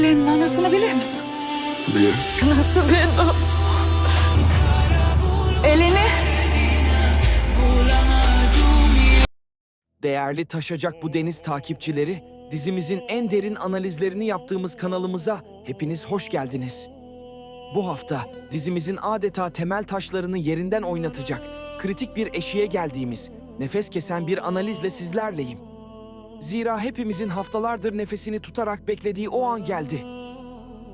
Elinin anasını bilir misin? Bilirim. Nasıl bilmem. Elini. Değerli taşacak bu deniz takipçileri, dizimizin en derin analizlerini yaptığımız kanalımıza hepiniz hoş geldiniz. Bu hafta dizimizin adeta temel taşlarını yerinden oynatacak, kritik bir eşiğe geldiğimiz, nefes kesen bir analizle sizlerleyim. Zira hepimizin haftalardır nefesini tutarak beklediği o an geldi.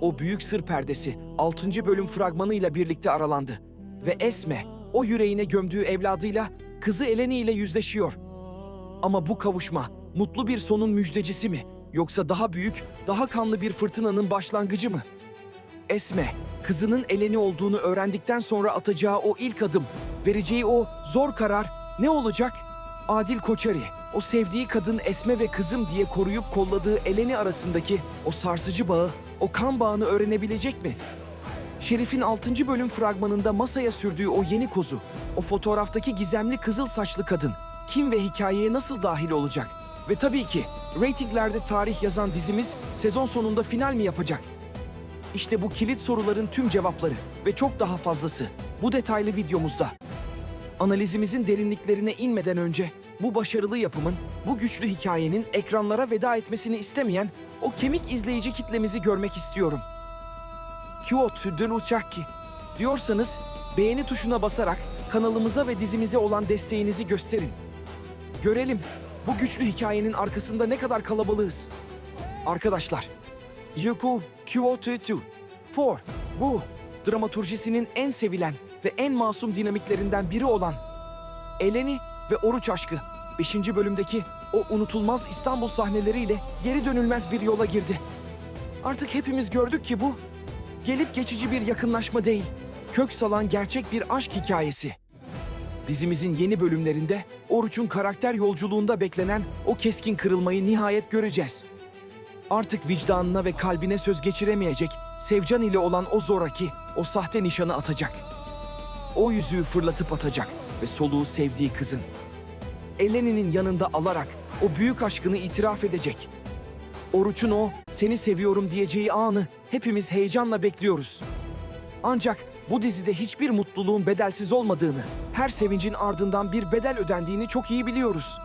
O büyük sır perdesi 6. bölüm fragmanıyla birlikte aralandı. Ve Esme, o yüreğine gömdüğü evladıyla kızı Eleni ile yüzleşiyor. Ama bu kavuşma mutlu bir sonun müjdecisi mi? Yoksa daha büyük, daha kanlı bir fırtınanın başlangıcı mı? Esme, kızının Eleni olduğunu öğrendikten sonra atacağı o ilk adım, vereceği o zor karar ne olacak? Adil Koçeri, o sevdiği kadın Esme ve kızım diye koruyup kolladığı Eleni arasındaki o sarsıcı bağı, o kan bağını öğrenebilecek mi? Şerif'in 6. bölüm fragmanında masaya sürdüğü o yeni kozu, o fotoğraftaki gizemli kızıl saçlı kadın kim ve hikayeye nasıl dahil olacak? Ve tabii ki reytinglerde tarih yazan dizimiz sezon sonunda final mi yapacak? İşte bu kilit soruların tüm cevapları ve çok daha fazlası bu detaylı videomuzda. Analizimizin derinliklerine inmeden önce bu başarılı yapımın, bu güçlü hikayenin ekranlara veda etmesini istemeyen o kemik izleyici kitlemizi görmek istiyorum. Kyoto Denuchaki diyorsanız beğeni tuşuna basarak kanalımıza ve dizimize olan desteğinizi gösterin. Görelim bu güçlü hikayenin arkasında ne kadar kalabalığız. Arkadaşlar, Yuko Kyoto 2 4 bu dramaturjisinin en sevilen ve en masum dinamiklerinden biri olan Eleni ve Oruç aşkı 5. bölümdeki o unutulmaz İstanbul sahneleriyle geri dönülmez bir yola girdi. Artık hepimiz gördük ki bu gelip geçici bir yakınlaşma değil, kök salan gerçek bir aşk hikayesi. Dizimizin yeni bölümlerinde Oruç'un karakter yolculuğunda beklenen o keskin kırılmayı nihayet göreceğiz. Artık vicdanına ve kalbine söz geçiremeyecek Sevcan ile olan o zoraki, o sahte nişanı atacak. O yüzüğü fırlatıp atacak ve soluğu sevdiği kızın. Eleni'nin yanında alarak o büyük aşkını itiraf edecek. Oruç'un o seni seviyorum diyeceği anı hepimiz heyecanla bekliyoruz. Ancak bu dizide hiçbir mutluluğun bedelsiz olmadığını, her sevincin ardından bir bedel ödendiğini çok iyi biliyoruz.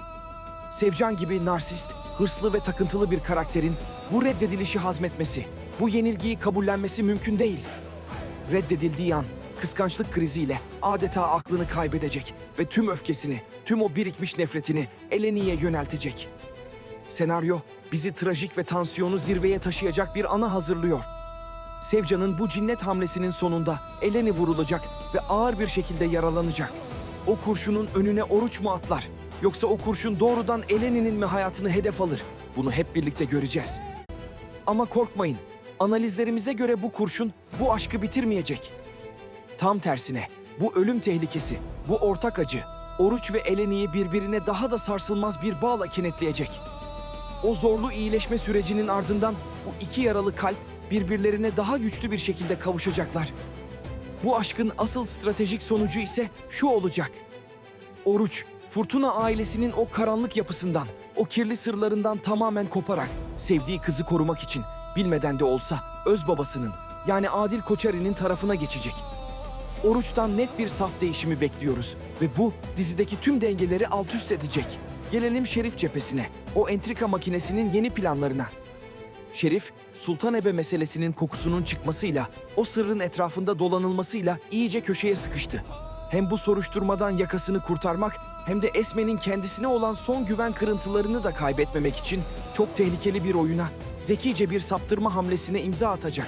Sevcan gibi narsist, hırslı ve takıntılı bir karakterin bu reddedilişi hazmetmesi, bu yenilgiyi kabullenmesi mümkün değil. Reddedildiği an kıskançlık kriziyle adeta aklını kaybedecek ve tüm öfkesini, tüm o birikmiş nefretini Eleni'ye yöneltecek. Senaryo bizi trajik ve tansiyonu zirveye taşıyacak bir ana hazırlıyor. Sevcan'ın bu cinnet hamlesinin sonunda Eleni vurulacak ve ağır bir şekilde yaralanacak. O kurşunun önüne oruç mu atlar? Yoksa o kurşun doğrudan Eleni'nin mi hayatını hedef alır? Bunu hep birlikte göreceğiz. Ama korkmayın. Analizlerimize göre bu kurşun bu aşkı bitirmeyecek. Tam tersine bu ölüm tehlikesi, bu ortak acı, Oruç ve Eleni'yi birbirine daha da sarsılmaz bir bağla kenetleyecek. O zorlu iyileşme sürecinin ardından bu iki yaralı kalp birbirlerine daha güçlü bir şekilde kavuşacaklar. Bu aşkın asıl stratejik sonucu ise şu olacak. Oruç, Fırtına ailesinin o karanlık yapısından, o kirli sırlarından tamamen koparak sevdiği kızı korumak için bilmeden de olsa öz babasının yani Adil Koçeri'nin tarafına geçecek. Oruç'tan net bir saf değişimi bekliyoruz ve bu dizideki tüm dengeleri alt üst edecek. Gelelim Şerif cephesine, o entrika makinesinin yeni planlarına. Şerif, Sultan Ebe meselesinin kokusunun çıkmasıyla, o sırrın etrafında dolanılmasıyla iyice köşeye sıkıştı. Hem bu soruşturmadan yakasını kurtarmak hem de Esme'nin kendisine olan son güven kırıntılarını da kaybetmemek için çok tehlikeli bir oyuna, zekice bir saptırma hamlesine imza atacak.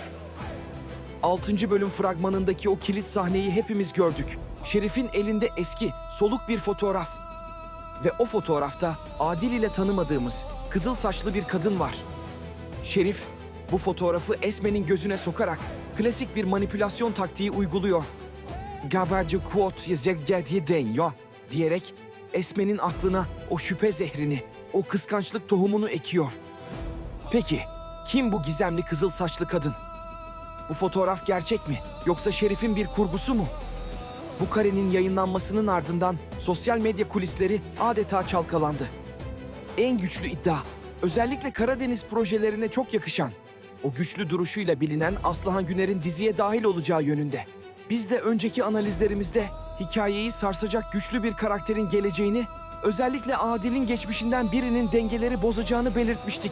6. bölüm fragmanındaki o kilit sahneyi hepimiz gördük. Şerif'in elinde eski, soluk bir fotoğraf. Ve o fotoğrafta Adil ile tanımadığımız kızıl saçlı bir kadın var. Şerif bu fotoğrafı Esme'nin gözüne sokarak klasik bir manipülasyon taktiği uyguluyor. Gabacı kuot yezegdediye deniyor diyerek Esme'nin aklına o şüphe zehrini, o kıskançlık tohumunu ekiyor. Peki kim bu gizemli kızıl saçlı kadın? Bu fotoğraf gerçek mi yoksa Şerif'in bir kurgusu mu? Bu karenin yayınlanmasının ardından sosyal medya kulisleri adeta çalkalandı. En güçlü iddia, özellikle Karadeniz projelerine çok yakışan. o güçlü duruşuyla bilinen Aslıhan Güner'in diziye dahil olacağı yönünde. Biz de önceki analizlerimizde hikayeyi sarsacak güçlü bir karakterin geleceğini, özellikle Adil'in geçmişinden birinin dengeleri bozacağını belirtmiştik.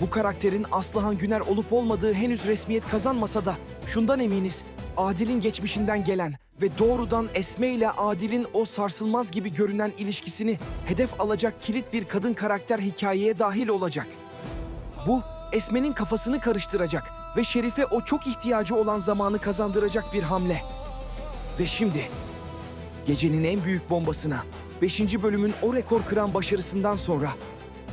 Bu karakterin Aslıhan Güner olup olmadığı henüz resmiyet kazanmasa da şundan eminiz. Adil'in geçmişinden gelen ve doğrudan Esme ile Adil'in o sarsılmaz gibi görünen ilişkisini hedef alacak kilit bir kadın karakter hikayeye dahil olacak. Bu Esme'nin kafasını karıştıracak ve Şerif'e o çok ihtiyacı olan zamanı kazandıracak bir hamle. Ve şimdi gecenin en büyük bombasına 5. bölümün o rekor kıran başarısından sonra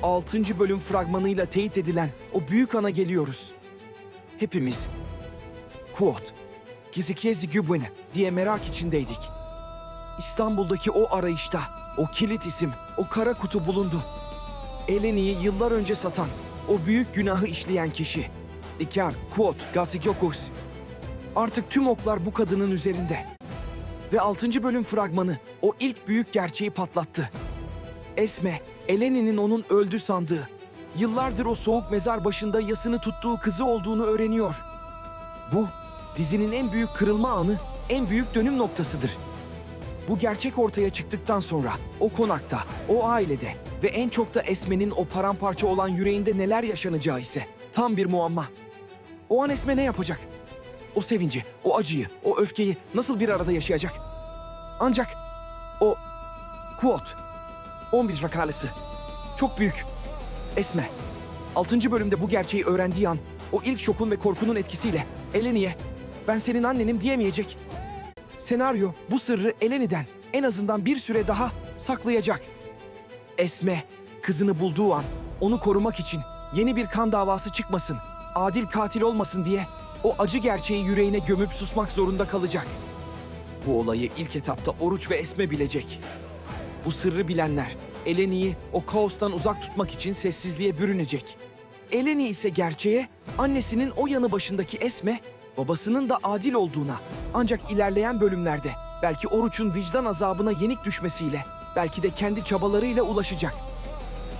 6. bölüm fragmanıyla teyit edilen o büyük ana geliyoruz. Hepimiz Quote, Kizikezi Gübüne diye merak içindeydik. İstanbul'daki o arayışta o kilit isim, o kara kutu bulundu. Eleni'yi yıllar önce satan, o büyük günahı işleyen kişi. Ikar, Quote, Gasikyokus. Artık tüm oklar bu kadının üzerinde. Ve 6. bölüm fragmanı o ilk büyük gerçeği patlattı. Esme, Eleni'nin onun öldü sandığı, yıllardır o soğuk mezar başında yasını tuttuğu kızı olduğunu öğreniyor. Bu, dizinin en büyük kırılma anı, en büyük dönüm noktasıdır. Bu gerçek ortaya çıktıktan sonra o konakta, o ailede ve en çok da Esme'nin o paramparça olan yüreğinde neler yaşanacağı ise tam bir muamma. O an Esme ne yapacak? O sevinci, o acıyı, o öfkeyi nasıl bir arada yaşayacak? Ancak o quote 11 rakalesi çok büyük. Esme 6. bölümde bu gerçeği öğrendiği an o ilk şokun ve korkunun etkisiyle Eleni'ye ben senin annenim diyemeyecek. Senaryo bu sırrı Eleni'den en azından bir süre daha saklayacak. Esme kızını bulduğu an onu korumak için yeni bir kan davası çıkmasın, adil katil olmasın diye o acı gerçeği yüreğine gömüp susmak zorunda kalacak. Bu olayı ilk etapta Oruç ve Esme bilecek. Bu sırrı bilenler Eleni'yi o kaostan uzak tutmak için sessizliğe bürünecek. Eleni ise gerçeğe annesinin o yanı başındaki Esme, babasının da adil olduğuna ancak ilerleyen bölümlerde belki Oruç'un vicdan azabına yenik düşmesiyle belki de kendi çabalarıyla ulaşacak.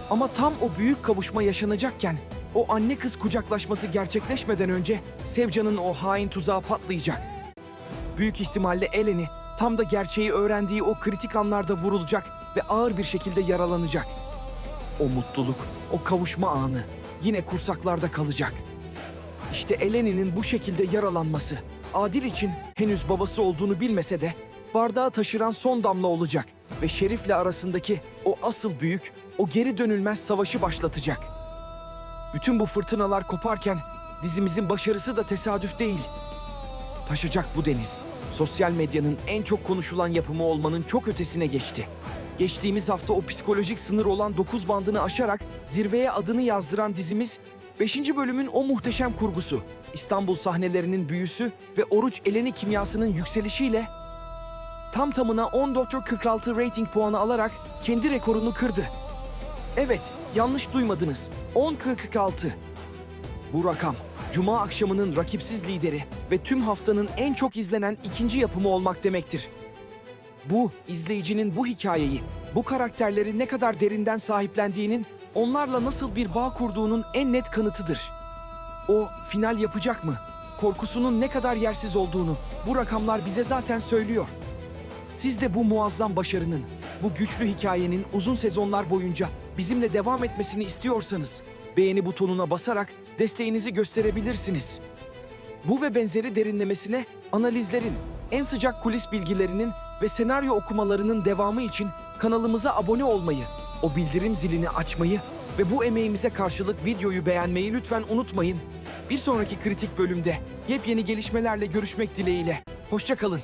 Ama tam o büyük kavuşma yaşanacakken o anne kız kucaklaşması gerçekleşmeden önce Sevcan'ın o hain tuzağı patlayacak. Büyük ihtimalle Eleni tam da gerçeği öğrendiği o kritik anlarda vurulacak ve ağır bir şekilde yaralanacak. O mutluluk, o kavuşma anı yine kursaklarda kalacak. İşte Eleni'nin bu şekilde yaralanması, Adil için henüz babası olduğunu bilmese de bardağı taşıran son damla olacak ve Şerif'le arasındaki o asıl büyük, o geri dönülmez savaşı başlatacak. Bütün bu fırtınalar koparken dizimizin başarısı da tesadüf değil. Taşacak bu deniz. Sosyal medyanın en çok konuşulan yapımı olmanın çok ötesine geçti. Geçtiğimiz hafta o psikolojik sınır olan 9 bandını aşarak zirveye adını yazdıran dizimiz 5. bölümün o muhteşem kurgusu, İstanbul sahnelerinin büyüsü ve Oruç Eleni kimyasının yükselişiyle tam tamına 10.46 rating puanı alarak kendi rekorunu kırdı. Evet, yanlış duymadınız. 10.46. Bu rakam, Cuma akşamının rakipsiz lideri ve tüm haftanın en çok izlenen ikinci yapımı olmak demektir. Bu, izleyicinin bu hikayeyi, bu karakterleri ne kadar derinden sahiplendiğinin, onlarla nasıl bir bağ kurduğunun en net kanıtıdır. O final yapacak mı? Korkusunun ne kadar yersiz olduğunu bu rakamlar bize zaten söylüyor. Siz de bu muazzam başarının, bu güçlü hikayenin uzun sezonlar boyunca bizimle devam etmesini istiyorsanız beğeni butonuna basarak desteğinizi gösterebilirsiniz. Bu ve benzeri derinlemesine analizlerin, en sıcak kulis bilgilerinin ve senaryo okumalarının devamı için kanalımıza abone olmayı, o bildirim zilini açmayı ve bu emeğimize karşılık videoyu beğenmeyi lütfen unutmayın. Bir sonraki kritik bölümde yepyeni gelişmelerle görüşmek dileğiyle. Hoşça kalın.